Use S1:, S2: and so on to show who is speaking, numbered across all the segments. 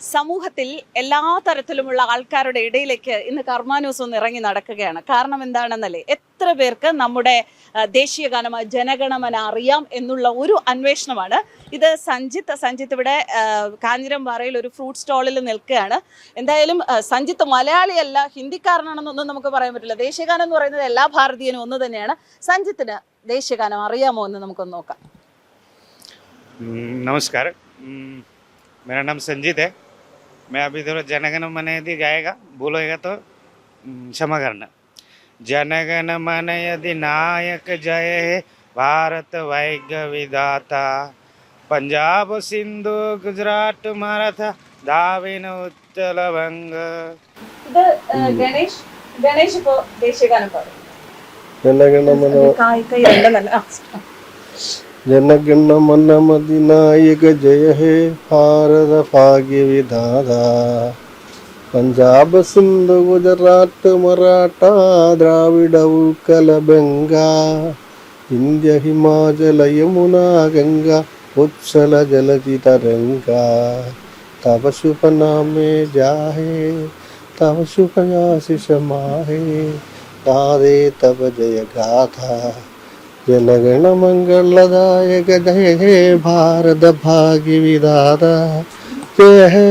S1: സമൂഹത്തിൽ എല്ലാ തരത്തിലുമുള്ള ആൾക്കാരുടെ ഇടയിലേക്ക് ഇന്ന് കർമാനൂസ് ഒന്ന് ഇറങ്ങി നടക്കുകയാണ് കാരണം എന്താണെന്നല്ലേ എത്ര പേർക്ക് നമ്മുടെ ആ, ദേശീയ ഗാനമായ ജനഗണമന അറിയാം എന്നുള്ള ഒരു അന്വേഷണമാണ് ഇത് സഞ്ജിത്ത് സഞ്ജിത്ത് ഇവിടെ ആ, കാഞ്ഞിരംപാറയിൽ ഒരു ഫ്രൂട്ട് സ്റ്റാളിൽ നിൽക്കുകയാണ് എന്തായാലും ആ, സഞ്ജിത്ത് മലയാളിയല്ല ഹിന്ദിക്കാരനാണെന്നൊന്നും നമുക്ക് പറയാൻ പറ്റില്ല ദേശീയഗാനം എന്ന് പറയുന്നത് എല്ലാ ഭാരതീയനും ഒന്ന് തന്നെയാണ് സഞ്ജിത്തിന് ദേശീയഗാനം അറിയാമോ എന്ന് നമുക്കൊന്ന് നോക്കാം
S2: हम्म, नमस्कार हम्म, मेरा नाम संजीत है मैं अभी थोड़ा जनगण मन यदि गाएगा बोलेगा तो क्षमा करना जनगण मन यदि नायक जय हे भारत वैज्ञ विधाता पंजाब सिंधु गुजरात मराठा
S1: దావిన
S3: ఉత్తల
S1: భంగ గణేష్ గణేష్ దేశగానం
S3: పాడు ఎలాగైనా మనం जनगणमनमधिनायक जय हे भारत भाग्य विधाता पंजाब सिंध गुजरात मराठा द्राविड उकल बंगा इंद्य हिमाचल यमुना गंगा उत्सल जलति तरंगा तव शुभ नामे जाहे तव शुभ आशिष माहे तारे तब जय गाथा ജനഗണമംഗളദായക ജയ ഹേ ഭാരത ഭാഗ്യവിദാത ജയ ഹേ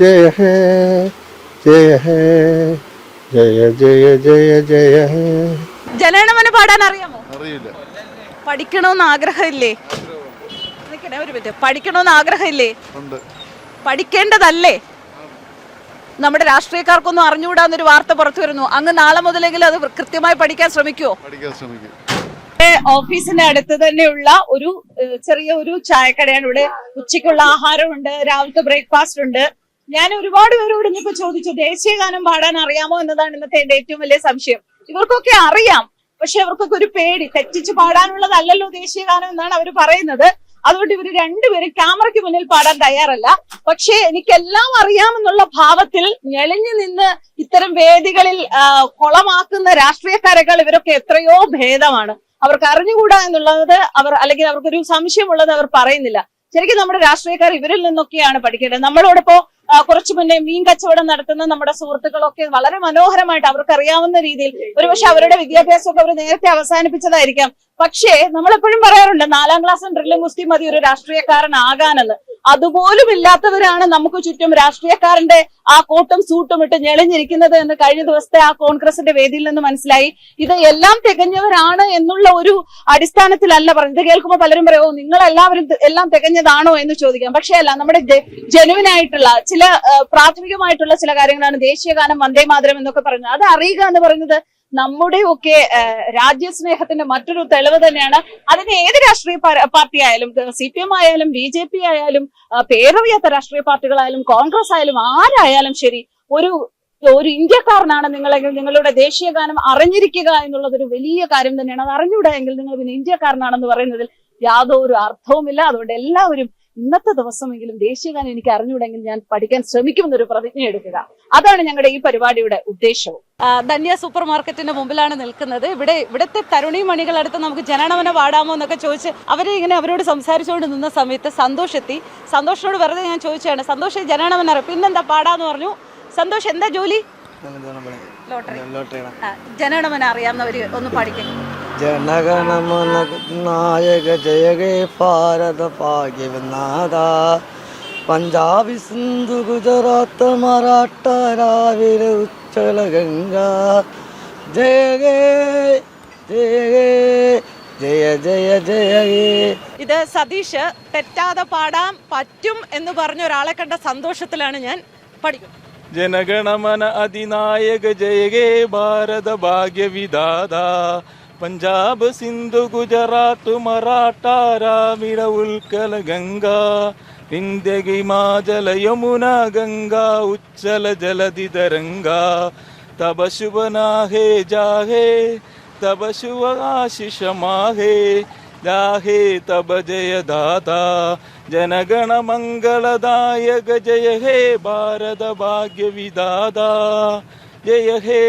S3: ജയ ഹേ ജയ ഹേ ജയ ജയ ജയ ജയ ഹേ
S1: ജനഗണമന പാടാൻ അറിയാമോ?
S3: അറിയില്ല.
S1: പഠിക്കണമെന്ന് ആഗ്രഹമില്ലേ? ഒരു പഠിക്കണമെന്ന് ആഗ്രഹമില്ലേ? പഠിക്കേണ്ടതല്ലേ? നമ്മുടെ രാഷ്ട്രീയക്കാർക്കൊന്നും അറിഞ്ഞുകൂടാന്നൊരു വാർത്ത പുറത്തു വരുന്നു. അങ്ങ് നാളെ മുതലെങ്കിലും അത് കൃത്യമായി പഠിക്കാൻ ശ്രമിക്കുമോ
S3: പഠിക്കാൻ ശ്രമിക്കും.
S1: ഓഫീസിന്റെ അടുത്ത് തന്നെയുള്ള ഒരു ചെറിയ ഒരു ചായക്കടയാണ് ഇവിടെ. ഉച്ചയ്ക്കുള്ള ആഹാരമുണ്ട് രാവിലത്തെ ബ്രേക്ക്ഫാസ്റ്റ് ഉണ്ട്. ഞാൻ ഒരുപാട് പേരോട് ഇന്നിപ്പോ ചോദിച്ചു ദേശീയ ഗാനം പാടാൻ അറിയാമോ എന്നതാണ് ഇന്നത്തെ എന്റെ ഏറ്റവും വലിയ സംശയം. ഇവർക്കൊക്കെ അറിയാം പക്ഷെ അവർക്കൊക്കെ ഒരു പേടി. തെറ്റിച്ച് പാടാനുള്ളതല്ലല്ലോ ദേശീയ ഗാനം എന്നാണ് അവർ പറയുന്നത്. അതുകൊണ്ട് ഇവർ രണ്ടുപേരും ക്യാമറയ്ക്ക് മുന്നിൽ പാടാൻ തയ്യാറല്ല. പക്ഷേ എനിക്കെല്ലാം അറിയാമെന്നുള്ള ഭാവത്തിൽ ഞെളിഞ്ഞു നിന്ന് ഇത്തരം വേദികളിൽ കൊളമാക്കുന്ന രാഷ്ട്രീയക്കാരെക്കാൾ ഇവരൊക്കെ എത്രയോ ഭേദമാണ്. അവർക്ക് അറിഞ്ഞുകൂടാ എന്നുള്ളത് അവർ അല്ലെങ്കിൽ അവർക്കൊരു സംശയമുള്ളത് അവർ പറയുന്നില്ല. ശരിക്കും നമ്മുടെ രാഷ്ട്രീയക്കാർ ഇവരിൽ നിന്നൊക്കെയാണ് പഠിക്കേണ്ടത്. നമ്മളോടൊപ്പം കുറച്ചു മുന്നേ മീൻ കച്ചവടം നടത്തുന്ന നമ്മുടെ സുഹൃത്തുക്കളൊക്കെ വളരെ മനോഹരമായിട്ട് അവർക്ക് അറിയാവുന്ന രീതിയിൽ ഒരുപക്ഷെ അവരുടെ വിദ്യാഭ്യാസമൊക്കെ അവർ നേരത്തെ അവസാനിപ്പിച്ചതായിരിക്കാം. പക്ഷേ നമ്മളെപ്പോഴും പറയാറുണ്ട് നാലാം ക്ലാസ്സും ഡ്രില്ലും ഗുസ്തി മതി ഒരു രാഷ്ട്രീയക്കാരനാകാനെന്ന്. അതുപോലും ഇല്ലാത്തവരാണ് നമുക്ക് ചുറ്റും രാഷ്ട്രീയക്കാരന്റെ ആ കോട്ടും സൂട്ടും ഇട്ട് ഞെളിഞ്ഞിരിക്കുന്നത് എന്ന് കഴിഞ്ഞ ദിവസത്തെ ആ കോൺഗ്രസിന്റെ വേദിയിൽ നിന്ന് മനസ്സിലായി. ഇത് എല്ലാം തികഞ്ഞവരാണ് എന്നുള്ള ഒരു അടിസ്ഥാനത്തിലല്ല പറഞ്ഞത്. കേൾക്കുമ്പോൾ പലരും പറയുമോ നിങ്ങൾ എല്ലാവരും എല്ലാം തികഞ്ഞതാണോ എന്ന് ചോദിക്കാം. പക്ഷേ അല്ല നമ്മുടെ ജെനുവിൻ ആയിട്ടുള്ള ചില പ്രാഥമികമായിട്ടുള്ള ചില കാര്യങ്ങളാണ് ദേശീയഗാനം വന്ദേ മാതരം എന്നൊക്കെ പറയുന്നത് അത് അറിയുക എന്ന് പറയുന്നത് നമ്മുടെ ഒക്കെ രാജ്യസ്നേഹത്തിന്റെ മറ്റൊരു തെളിവ് തന്നെയാണ്. അതിന് ഏത് രാഷ്ട്രീയ പാർട്ടി ആയാലും സി പി എം ആയാലും ബി ജെ പി ആയാലും പേരറിയാത്ത രാഷ്ട്രീയ പാർട്ടികളായാലും കോൺഗ്രസ് ആയാലും ആരായാലും ശരി ഒരു ഒരു ഇന്ത്യക്കാരനാണ് നിങ്ങളെങ്കിൽ നിങ്ങളുടെ ദേശീയ ഗാനം അറിഞ്ഞിരിക്കുക എന്നുള്ളത് ഒരു വലിയ കാര്യം തന്നെയാണ്. അത് അറിഞ്ഞുവിടാ എങ്കിൽ നിങ്ങൾ പിന്നെ ഇന്ത്യക്കാരനാണെന്ന് പറയുന്നതിൽ യാതൊരു അർത്ഥവുമില്ല. അതുകൊണ്ട് എല്ലാവരും ഇന്നത്തെ ദിവസമെങ്കിലും ദേശീയഗാനം എനിക്ക് അറിഞ്ഞുകൂടെങ്കിൽ ഞാൻ പഠിക്കാൻ ശ്രമിക്കുമെന്നൊരു പ്രതിജ്ഞ എടുക്കുക. അതാണ് ഞങ്ങളുടെ ഈ പരിപാടിയുടെ ഉദ്ദേശവും. ധന്യ സൂപ്പർ മാർക്കറ്റിന്റെ മുമ്പിലാണ് നിൽക്കുന്നത്. ഇവിടെ ഇവിടുത്തെ തരുണി മണികളടുത്ത് നമുക്ക് ജനഗണമന പാടാമോ എന്നൊക്കെ ചോദിച്ച് അവരെ ഇങ്ങനെ അവരോട് സംസാരിച്ചുകൊണ്ട് നിന്ന സമയത്ത് സന്തോഷ് എത്തി. സന്തോഷിനോട് വെറുതെ ഞാൻ ചോദിച്ചാണ് സന്തോഷ് അറിയാം പിന്നെന്താ പാടാന്ന് പറഞ്ഞു. സന്തോഷ് എന്താ ജോലി? ലോട്ടറി. ആ, ജനഗണമന അറിയാവുന്നവര് ഒന്ന് പഠിക്കും.
S4: ജനഗണമന നായക ജയകേ ഭാരത ഭാഗ്യനാഥ പഞ്ചാബി സിന്ധു ഗുജറാത്ത് മറാട്ട രാവിലെ ഉച്ചല ഗംഗ. ജയ ജയകേ ജയ ജയ ജയകേ
S1: ഇത് സതീഷ് തെറ്റാതെ പാടാൻ പറ്റും എന്ന് പറഞ്ഞ ഒരാളെ കണ്ട സന്തോഷത്തിലാണ് ഞാൻ
S5: പഠിക്കുന്നത്. ജനഗണമന അതിനായക ജയകേ ഭാരത ഭാഗ്യവിദാത പഞ്ചാബ് സിന്ധു ഗുജറാത്ത് മറാഠ രാവിട ഉൽക്കല ഗംഗ ഇന്ത്യകിമാജല യമുന ഗംഗ ഉജ്ജല ജലധി തരംഗ തപ ശുഭനാഹേ ജാഹേ തപ ശുഭ ആശിഷമാഹേ ജാഹേ തപ ജയദാത ജനഗണ മംഗളദായക ജയ ഹേ ഭാരത ഭാഗ്യ വിദാത ജയ ഹേ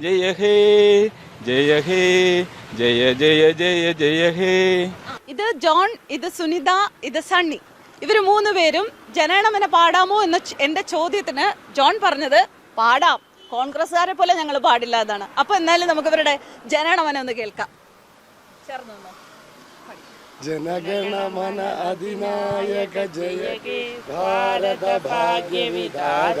S5: ജയ ഹേ ജയ ഹേ ജയ ജയ ജയ ജയ ഹേ
S1: ഇത് ജോൺ ഇത് സുനിത ഇത് സണ്ണി. ഇവർ മൂന്ന് പേരും ജനഗണമന പാടാമോ എന്ന എന്റെ ചോദ്യത്തിന് ജോൺ പറഞ്ഞത് പാടാം. കോൺഗ്രസ്സുകാരെ പോലെ ഞങ്ങൾ പാടില്ല എന്നാണ്. അപ്പോൾ എന്നാലും നമുക്ക് ഇവരുടെ ജനണമന ഒന്ന് കേൾക്കാം.
S3: ജനഗണമന അധിനായക ജയ ഭാരത ഭാഗ്യവിധാത.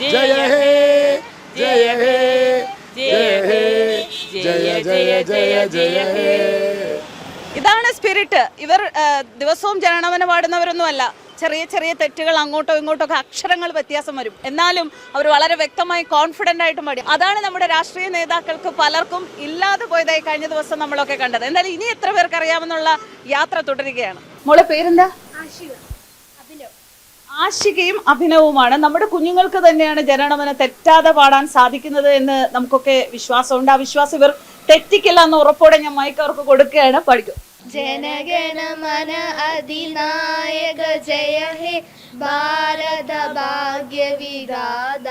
S3: ജയ ഹേ ജയ ഹേ ജയ ഹേ ജയ ജയ ജയ ജയ ഹേ
S1: ഇതാണ് സ്പിരിറ്റ് ഇവർ ദിവസവും ജനനവനെ പാടുന്നവരൊന്നുമല്ല ചെറിയ ചെറിയ തെറ്റുകൾ അങ്ങോട്ടോ ഇങ്ങോട്ടോ ഒക്കെ അക്ഷരങ്ങൾ വ്യത്യാസം വരും. എന്നാലും അവർ വളരെ വ്യക്തമായി കോൺഫിഡന്റ് ആയിട്ട് പാടി. അതാണ് നമ്മുടെ രാഷ്ട്രീയ നേതാക്കൾക്ക് പലർക്കും ഇല്ലാതെ പോയതായി കഴിഞ്ഞ ദിവസം നമ്മളൊക്കെ കണ്ടത്. എന്തായാലും ഇനി എത്ര പേർക്ക് അറിയാമെന്നുള്ള യാത്ര തുടരുകയാണ്. മോളെ പേരെന്താ? ആശിക ആശികയും അഭിനവുമാണ്. നമ്മുടെ കുഞ്ഞുങ്ങൾക്ക് തന്നെയാണ് ജനനമന തെറ്റാതെ പാടാൻ സാധിക്കുന്നത് എന്ന് നമുക്കൊക്കെ വിശ്വാസമുണ്ട്. ആ വിശ്വാസം ഇവർ തെറ്റിക്കില്ല എന്ന് ഉറപ്പോടെ ഞാൻ മയക്കവർക്ക് കൊടുക്കുകയാണ്. പഠിക്കും.
S6: ജനഗണമന അതിനായക ജയ ഹേ ഭാരത ഭാഗ്യ വിദാത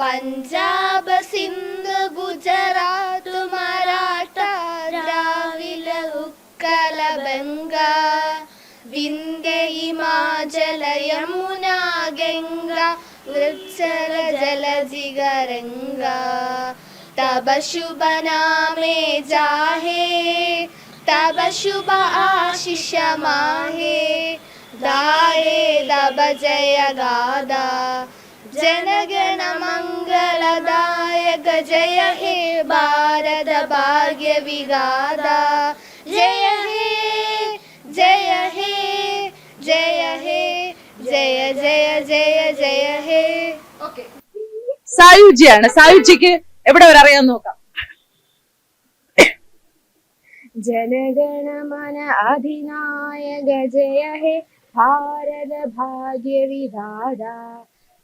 S6: പഞ്ചാബ് സിന്ധു ഗുജറാത്ത് മറാഠ രാവില ഉക്കല ബംഗ. വിന്ധ്യ ഹിമാചലയ गङ्गा वृक्षर जलजिगरङ्गा तब शुभ नामे जाहे तब शुभ आशिष माहे गाये तब जय गादा जनगण मङ्गलदायक जय हे भारत भाग्य विगादा ജയ ജയ
S1: സായുജ്യാണ്. സായുജ്യക്ക് എവിടെ വരെ നോക്കാം?
S6: ജനഗണമന അധിനായക ജയ ഹേ. ഭാരത ഭാഗ്യവിധാത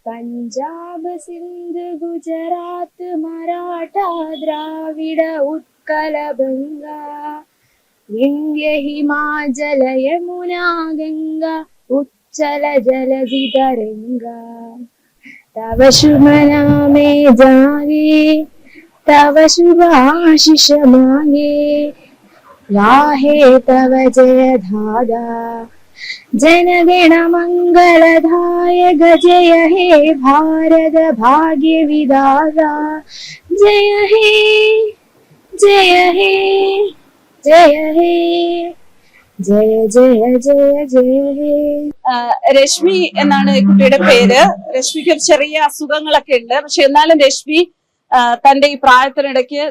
S6: പഞ്ചാബ് സിന്ധ് ഗുജറാത്ത് മറാഠ ദ്രാവിഡ ഉത്കല ബംഗ. ഇന്ത്യ ഹിമാചല യമുന ഗംഗ गङ्गा उच्चल जलधितरङ्गा तव शुभ नामे जागे तव शुभ आशिष मागे। गाहे तव जय धादा जनगण मङ्गलदायक जय हे भारत भाग्य विदाता जय हे जय हे जय हे ജയ ജയ ജയ
S1: ജയ രശ്മി എന്നാണ് കുട്ടിയുടെ പേര്. രശ്മിക്ക് ഒരു ചെറിയ അസുഖങ്ങളൊക്കെ ഉണ്ട്. പക്ഷെ എന്നാലും രശ്മി തന്റെ ഈ പ്രായത്തിനിടയ്ക്ക്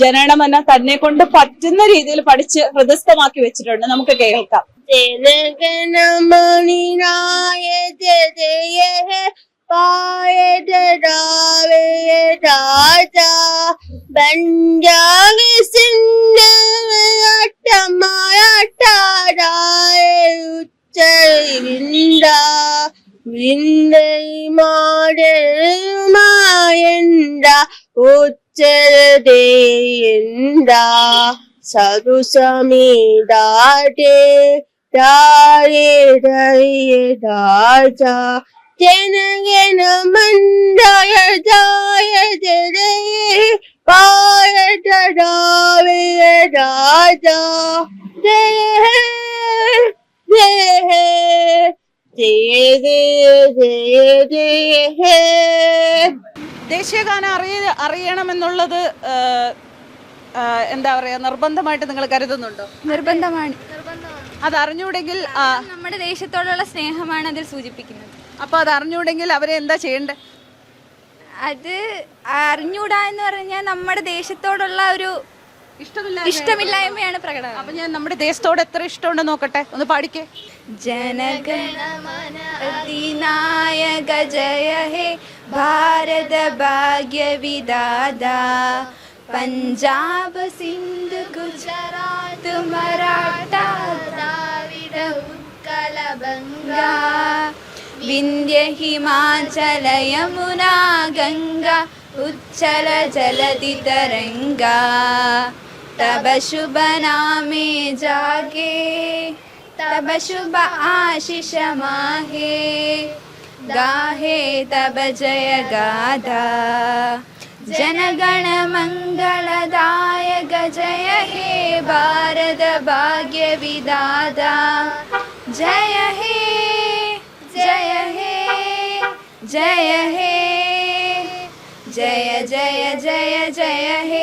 S1: ജനനമെന്ന തന്നെ കൊണ്ട് പറ്റുന്ന രീതിയിൽ പഠിച്ച് ഹൃദയസ്ഥമാക്കി വെച്ചിട്ടുണ്ട്. നമുക്ക് കേൾക്കാം.
S6: ജനഗണമണിനായ ജയ രാജാ ബഞ്ചാങ്ങി സിന്ധമായാട്ടാരായ ഉച്ചരിന്ദ വിന്ദൈ മാടമായണ്ട ഉച്ചരതേയണ്ട സദുസമീടാടേ ഡാരേ ഡയേ ഡാജ
S1: ദേശീയഗാനം അറിയ അറിയണമെന്നുള്ളത് എന്താ പറയാ നിർബന്ധമായിട്ട് നിങ്ങൾ കരുതുന്നുണ്ടോ?
S7: നിർബന്ധമാണ്.
S1: അത് അറിഞ്ഞൂടെങ്കിൽ
S7: നമ്മുടെ ദേശത്തോടുള്ള സ്നേഹമാണ് അതിൽ സൂചിപ്പിക്കുന്നത്.
S1: അപ്പൊ അത് അറിഞ്ഞൂടെങ്കിൽ അവരെ എന്താ ചെയ്യണ്ടേ?
S7: അത് അറിഞ്ഞൂടാ എന്ന് പറഞ്ഞാൽ നമ്മുടെ ദേശത്തോടുള്ള ഒരു
S1: ഇഷ്ടമില്ല
S7: ഇഷ്ടമില്ലായ്മയാണ് പ്രകടനം.
S1: അപ്പൊ ഞാൻ നമ്മുടെ ദേശത്തോട് എത്ര ഇഷ്ടമുണ്ടെന്ന് നോക്കട്ടെ? ഒന്ന് പാടിക്കേ.
S7: ജനഗണമന അതിനായക ജയ ഹേ ഭാരത ഭാഗ്യ വിദാതാ പഞ്ചാബ് സിന്ധു ഗുജറാത്ത് മറാഠ ദ്രാവിഡ ഉത്കല ബംഗാ. विन्ध्य हिमाचल यमुना गङ्गा शुभ नामे जागे तब शुभ आशिष माहे। गाहे तब जय गाधा। जनगण मङ्गलदायक जय हे भारत भाग्य विदादा जय जय हे। जय जय जय जय हे।